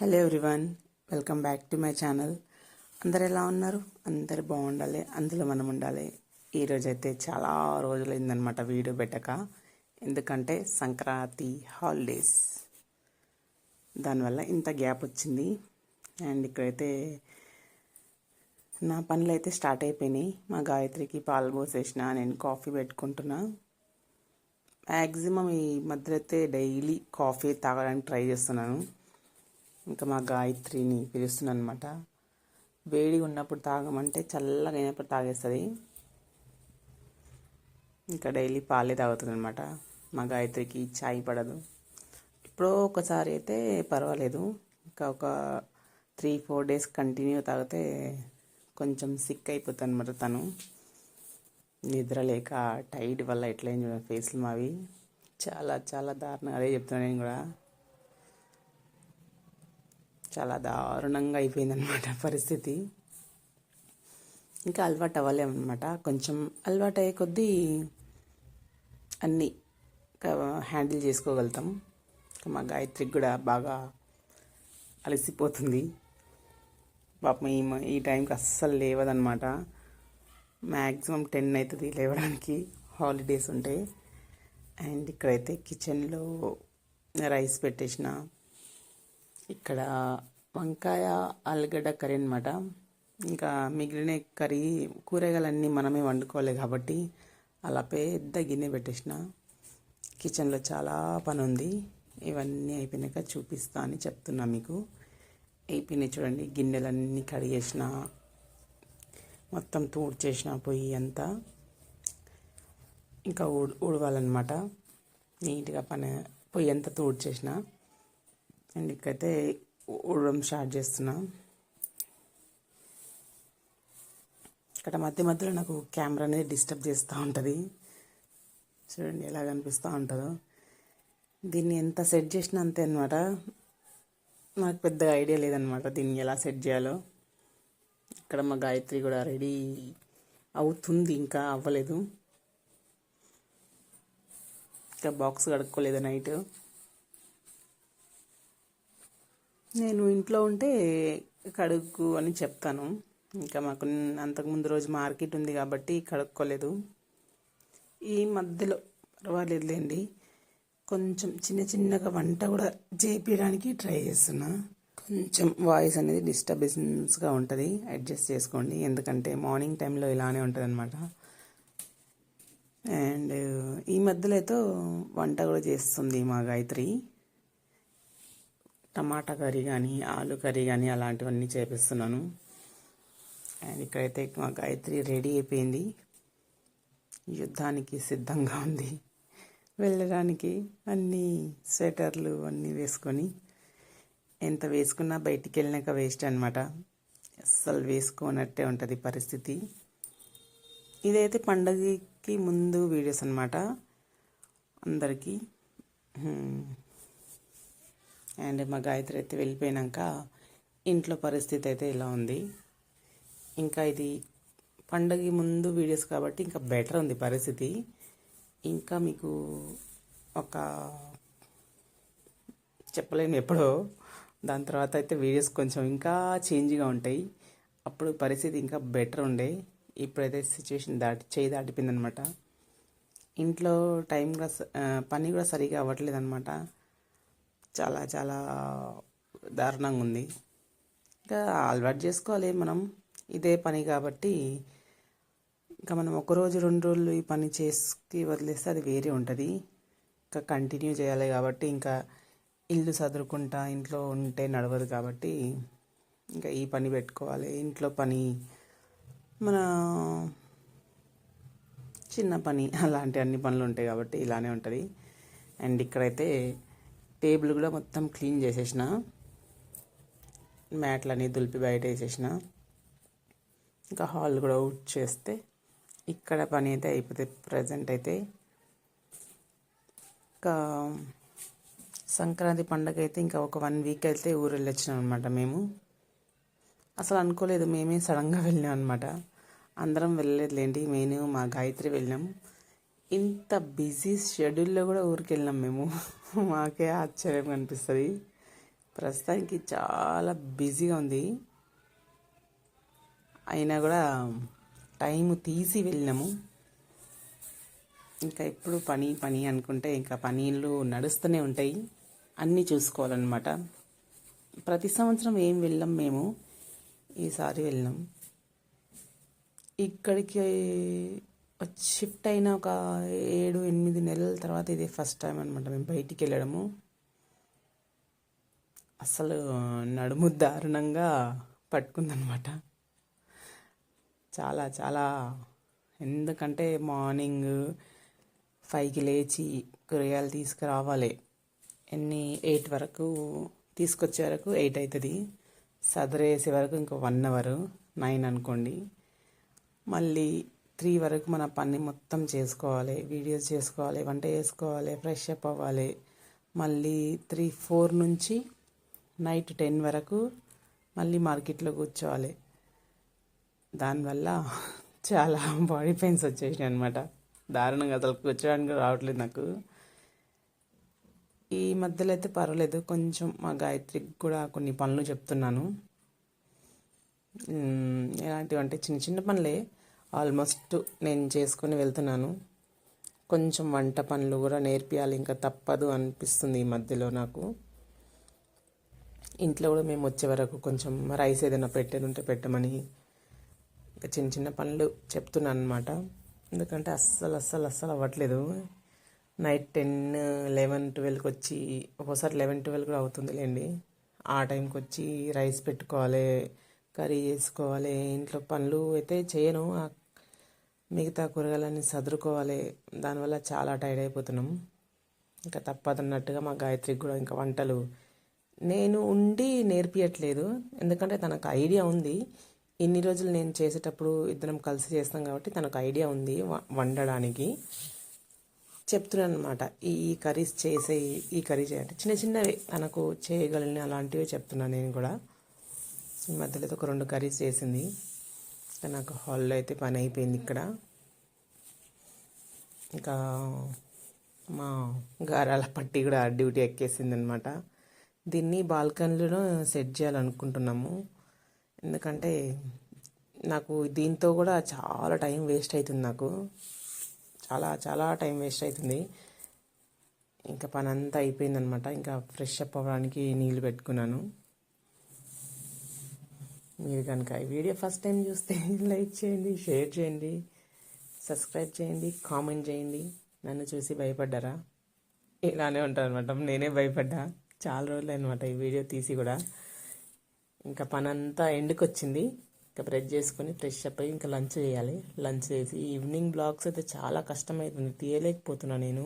Hello everyone welcome back to my channel అందరు ఎలా ఉన్నారు? అందరు బాగుండాలి అందులో మనం ఉండాలి. ఈరోజైతే చాలా రోజులైందనమాట వీడియో పెట్టక. ఎందుకంటే సంక్రాంతి హాలిడేస్ దానివల్ల ఇంత గ్యాప్ వచ్చింది. అండ్ ఇక్కడైతే నా పనులు అయితే స్టార్ట్ అయిపోయినాయి. మా గాయత్రికి పాలు పోసేసిన నేను కాఫీ పెట్టుకుంటున్నా. మ్యాక్సిమం ఈ మధ్య అయితే డైలీ కాఫీ తాగడానికి ట్రై చేస్తున్నాను. ఇంకా మా గాయత్రిని పిలుస్తున్నాను అనమాట వేడిగా ఉన్నప్పుడు తాగమంటే చల్లగా అయినప్పుడు తాగేస్తుంది. ఇంకా డైలీ పాలే తాగుతుంది అనమాట మా గాయత్రికి చాయ్ పడదు. ఎప్పుడో ఒకసారి అయితే పర్వాలేదు. ఇంకా ఒక త్రీ ఫోర్ డేస్ కంటిన్యూ తాగితే కొంచెం సిక్ అయిపోతుంది అనమాట తను. నిద్ర లేక టైడ్ వల్ల ఎట్లా చూడండి ఫేస్లు మావి. చాలా చాలా దారుణంగా అదే చెప్తున్నాను నేను కూడా. చాలా దారుణంగా అయిపోయిందనమాట పరిస్థితి. ఇంకా అలవాటు అవ్వలేమన్నమాట. కొంచెం అలవాటు అయ్యే కొద్దీ అన్నీ హ్యాండిల్ చేసుకోగలుగుతాం. ఇంకా మా గాయత్రికి కూడా బాగా అలసిపోతుంది. పాపం ఈ ఈ టైంకి అస్సలు లేవదనమాట మ్యాక్సిమం టెన్ అవుతుంది లేవడానికి. హాలిడేస్ ఉంటాయి అండ్ ఇక్కడైతే కిచెన్లో రైస్ పెట్టేసిన ఇక్కడ వంకాయ ఆలుగడ్డ కర్రీ అనమాట ఇంకా మిగిలిన కర్రీ కూరగాయలన్నీ మనమే వండుకోవాలి కాబట్టి అలా పెద్ద గిన్నె పెట్టేసిన. కిచెన్లో చాలా పని ఉంది ఇవన్నీ అయిపోయినాక చూపిస్తా అని చెప్తున్నా మీకు. అయిపోయినాయి చూడండి గిన్నెలన్నీ కడిగేసిన మొత్తం తూడ్చేసిన పొయ్యి అంతా. ఇంకా ఊడ్ ఉడవాలన్నమాట. నీట్గా పని పొయ్యి అంతా తూడ్చేసిన అండ్ ఇక్కడైతే ఊడడం స్టార్ట్ చేస్తున్నా. ఇక్కడ మధ్య మధ్యలో నాకు కెమెరా అనేది డిస్టర్బ్ చేస్తూ ఉంటుంది. చూడండి ఎలా కనిపిస్తూ ఉంటుందో. దీన్ని ఎంత సెట్ చేసినా అంతే అనమాట నాకు పెద్దగా ఐడియా లేదనమాట దీన్ని ఎలా సెట్ చేయాలో. ఇక్కడ మా గాయత్రి కూడా రెడీ అవుతుంది ఇంకా అవ్వలేదు. ఇంకా బాక్స్ కడుక్కోలేదు నైట్? నేను ఇంట్లో ఉంటే కడుక్కు అని చెప్తాను. ఇంకా మాకు అంతకుముందు రోజు మార్కెట్ ఉంది కాబట్టి కడుక్కోలేదు. ఈ మధ్యలో పర్వాలేదులేండి. కొంచెం చిన్న చిన్నగా వంట కూడా చేపించడానికి ట్రై చేస్తున్నా. కొంచెం వాయిస్ అనేది డిస్టర్బెన్స్గా ఉంటుంది. అడ్జస్ట్ చేసుకోండి. ఎందుకంటే మార్నింగ్ టైంలో ఇలానే ఉంటుంది అనమాట అండ్ ఈ మధ్యలో అయితే వంట కూడా చేస్తుంది మా గాయత్రి. టమాటా కర్రీ కానీ ఆలు కర్రీ కానీ అలాంటివన్నీ చేపిస్తున్నాను. అండ్ ఇక్కడైతే మా గాయత్రి రెడీ అయిపోయింది. యుద్ధానికి సిద్ధంగా ఉంది. వెళ్ళడానికి అన్ని స్వెటర్లు అన్నీ వేసుకొని ఎంత వేసుకున్నా బయటికి వెళ్ళినాక వేస్ట్ అనమాట అస్సలు వేసుకోనట్టే ఉంటుంది పరిస్థితి. ఇదైతే పండగకి ముందు వీడియోస్ అనమాట అందరికీ అండ్ మా గాయత్రి అయితే వెళ్ళిపోయినాక ఇంట్లో పరిస్థితి అయితే ఇలా ఉంది. ఇంకా ఇది పండగ ముందు వీడియోస్ కాబట్టి ఇంకా బెటర్ ఉంది పరిస్థితి. ఇంకా మీకు ఒక చెప్పలేను ఎప్పుడో. దాని తర్వాత అయితే వీడియోస్ కొంచెం ఇంకా చేంజ్గా ఉంటాయి. అప్పుడు పరిస్థితి ఇంకా బెటర్ ఉండే. ఇప్పుడైతే సిచ్యువేషన్ దాటి చేయి దాటిపోయిందనమాట. ఇంట్లో టైం కూడా స- పని కూడా సరిగా అవ్వట్లేదు అనమాట చాలా చాలా దారుణంగా ఉంది. ఇంకా అలవాటు చేసుకోవాలి మనం. ఇదే పని కాబట్టి ఇంకా మనం ఒక రోజు రెండు రోజులు ఈ పని చేసి వదిలేస్తే అది వేరే ఉంటుంది. ఇంకా కంటిన్యూ చేయాలి కాబట్టి ఇంకా ఇల్లు చదురుకుంటా ఇంట్లో ఉంటే నడవదు కాబట్టి ఇంకా ఈ పని పెట్టుకోవాలి. ఇంట్లో పని మన చిన్న పని అలాంటి అన్ని పనులు ఉంటాయి కాబట్టి ఇలానే ఉంటుంది. అండ్ ఇక్కడైతే టేబుల్ కూడా మొత్తం క్లీన్ చేసేసిన. మ్యాట్లని దులిపి బయట వేసేసిన. ఇంకా హాల్ కూడా అవుట్ చేస్తే ఇక్కడ పని అయితే అయిపోతే ప్రజెంట్ అయితే. ఇంకా సంక్రాంతి పండగ అయితే ఇంకా ఒక వన్ వీక్ అయితే ఊరు వెళ్ళొచ్చినాం అనమాట మేము. అసలు అనుకోలేదు మేమే సడన్గా వెళ్ళాం అనమాట అందరం వెళ్ళలేదులేండి నేను మా గాయత్రి వెళ్ళాం ఇంత బిజీ షెడ్యూల్లో కూడా ఊరికి వెళ్ళాం మేము. మాకే ఆశ్చర్యం అనిపిస్తుంది ప్రస్తుతానికి చాలా బిజీగా ఉంది. అయినా కూడా టైం తీసి వెళ్ళినాము. ఇంకా ఎప్పుడు పని పని అనుకుంటే ఇంకా పనీళ్ళు నడుస్తూనే ఉంటాయి. అన్నీ చూసుకోవాలన్నమాట. ప్రతి సంవత్సరం ఏం వెళ్ళాం మేము? ఈసారి వెళ్ళినాం ఇక్కడికి షిఫ్ట్ అయిన ఒక ఏడు ఎనిమిది నెలల తర్వాత ఇదే ఫస్ట్ టైం అనమాట మేము బయటికి వెళ్ళడము. అసలు నడుము దారుణంగా పట్టుకుందనమాట చాలా చాలా ఎందుకంటే మార్నింగ్ ఫైవ్కి లేచి కూరగాయలు తీసుకురావాలి. ఎన్ని ఎయిట్ వరకు తీసుకొచ్చే వరకు ఎయిట్ అవుతుంది సదరేసే వరకు ఇంకో వన్ అవర్ నైన్ అనుకోండి. మళ్ళీ త్రీ వరకు మన పని మొత్తం చేసుకోవాలి వీడియోస్ చేసుకోవాలి వంట చేసుకోవాలి ఫ్రెష్ అప్ అవ్వాలి. మళ్ళీ త్రీ ఫోర్ నుంచి నైట్ టెన్ వరకు మళ్ళీ మార్కెట్లో కూర్చోవాలి. దానివల్ల చాలా బాడీ పెయిన్స్ వచ్చేసినాయి అనమాట దారుణంగా అసలు కూర్చోడానికి రావట్లేదు నాకు. ఈ మధ్యలో అయితే పర్వాలేదు కొంచెం మా గాయత్రికి కూడా కొన్ని పనులు చెప్తున్నాను. ఎలాంటివి అంటే చిన్న చిన్న పనులే. ఆల్మోస్ట్ నేను చేసుకొని వెళ్తున్నాను. కొంచెం వంట పనులు కూడా నేర్పియాలి ఇంకా తప్పదు అనిపిస్తుంది ఈ మధ్యలో నాకు. ఇంట్లో కూడా మేము వచ్చే వరకు కొంచెం రైస్ ఏదైనా పెట్టేది ఉంటే పెట్టమని ఇంకా చిన్న చిన్న పనులు చెప్తున్నాను అనమాట ఎందుకంటే అస్సలు అస్సలు అస్సలు అవ్వట్లేదు. నైట్ టెన్ లెవెన్ ట్వెల్వ్కి వచ్చి ఒక్కోసారి లెవెన్ ట్వెల్వ్ కూడా అవుతుంది లేండి. ఆ టైంకి వచ్చి రైస్ పెట్టుకోవాలి కర్రీ చేసుకోవాలి ఇంట్లో పనులు అయితే చేయను. ఆ మిగతా కూరగాయలన్నీ సదురుకోవాలి. దానివల్ల చాలా టైర్డ్ అయిపోతున్నాం. ఇంకా తప్పదన్నట్టుగా మా గాయత్రికి కూడా ఇంకా వంటలు నేను ఉండి నేర్పియట్లేదు. ఎందుకంటే తనకు ఐడియా ఉంది. ఇన్ని రోజులు నేను చేసేటప్పుడు ఇద్దరం కలిసి చేస్తాం కాబట్టి తనకు ఐడియా ఉంది వండడానికి. చెప్తున్నాను అనమాట ఈ ఈ కర్రీస్ చేసే ఈ కర్రీ చేయండి చిన్న చిన్నవి. తనకు చేయగలిగిన అలాంటివి చెప్తున్నాను నేను కూడా. ఈ మధ్యలో ఒక రెండు కర్రీస్ చేసింది. సో నాకు హాల్లో అయితే పని అయిపోయింది ఇక్కడ. ఇంకా మా గారాల పట్టి కూడా డ్యూటీ ఎక్కేసింది అనమాట దీన్ని బాల్కనీలో సెట్ చేయాలనుకుంటున్నాము. ఎందుకంటే నాకు దీంతో కూడా చాలా టైం వేస్ట్ అవుతుంది నాకు. చాలా చాలా టైం వేస్ట్ అవుతుంది. ఇంకా పని అంతా అయిపోయిందనమాట. ఇంకా ఫ్రెష్ అప్ అవ్వడానికి నీళ్ళు పెట్టుకున్నాను. మీరు కనుక ఈ వీడియో ఫస్ట్ టైం చూస్తే లైక్ చేయండి షేర్ చేయండి సబ్స్క్రైబ్ చేయండి కామెంట్ చేయండి. నన్ను చూసి భయపడ్డారా? ఇలానే ఉంటారు అనమాట నేనే భయపడ్డా. చాలా రోజులు అనమాట ఈ వీడియో తీసి కూడా. ఇంకా పని అంతా ఎండ్కి వచ్చింది ఇంకా బ్రష్ చేసుకొని ఫ్రెష్ అప్ అయ్యి ఇంకా లంచ్ చేయాలి. లంచ్ చేసి ఈవినింగ్ బ్లాగ్స్ అయితే చాలా కష్టమవుతుంది తీయలేకపోతున్నా నేను.